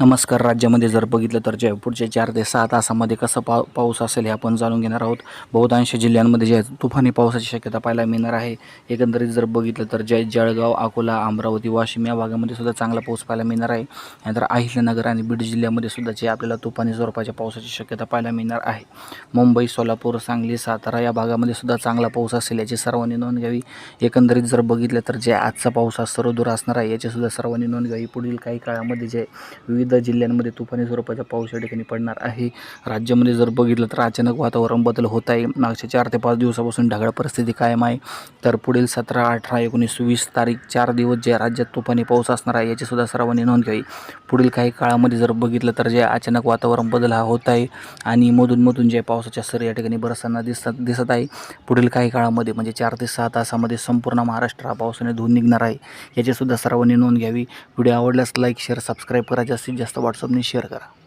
नमस्कार. राज्यामध्ये जर बघितलं तर जे पुढच्या चार ते सहा तासामध्ये कसं पाव पाऊस असेल हे आपण जाणून घेणार आहोत. बहुतांश जिल्ह्यांमध्ये जे तुफानी पावसाची शक्यता पाहायला मिळणार आहे. एकंदरीत जर बघितलं तर जय जळगाव अकोला अमरावती वाशिम या भागामध्ये सुद्धा चांगला पाऊस पाहायला मिळणार आहे. नंतर अहिल्यानगर आणि बीड जिल्ह्यामध्ये सुद्धा जे आपल्याला तुफानी स्वरूपाच्या पावसाची शक्यता पाहायला मिळणार आहे. मुंबई सोलापूर सांगली सातारा या भागामध्ये सुद्धा चांगला पाऊस असेल याची सर्वांनी नोंद घ्यावी. एकंदरीत जर बघितलं तर जे आजचा पाऊस हा सर्वदूर असणार आहे याची सुद्धा सर्वांनी नोंद घ्यावी. पुढील काही काळामध्ये जे विविध जिल्ह्यांमध्ये तुफानी स्वरूपाचा पाऊस या ठिकाणी पडणार आहे. राज्यामध्ये जर बघितलं तर अचानक वातावरण बदल होत आहे. मागच्या चार ते पाच दिवसापासून ढगाळ परिस्थिती कायम आहे. तर पुढील सतरा अठरा एकोणीस वीस तारीख चार दिवस जे राज्यात तुफानी पाऊस असणार आहे याचीसुद्धा सर्वांनी नोंद घ्यावी. पुढील काही काळामध्ये जर बघितलं तर जे अचानक वातावरण बदल हा होत आहे आणि मधूनमधून जे पावसाच्या सर या ठिकाणी बरसताना दिसत दिसत आहे पुढील काही काळामध्ये म्हणजे चार ते सहा तासामध्ये संपूर्ण महाराष्ट्र हा पावसाने धुवून निघणार आहे. याचीसुद्धा सर्वांनी नोंद घ्यावी. व्हिडिओ आवडल्यास लाईक शेअर सबस्क्राईब करा. जास्तीत जास्त व्हॉट्सअपने शेअर करा.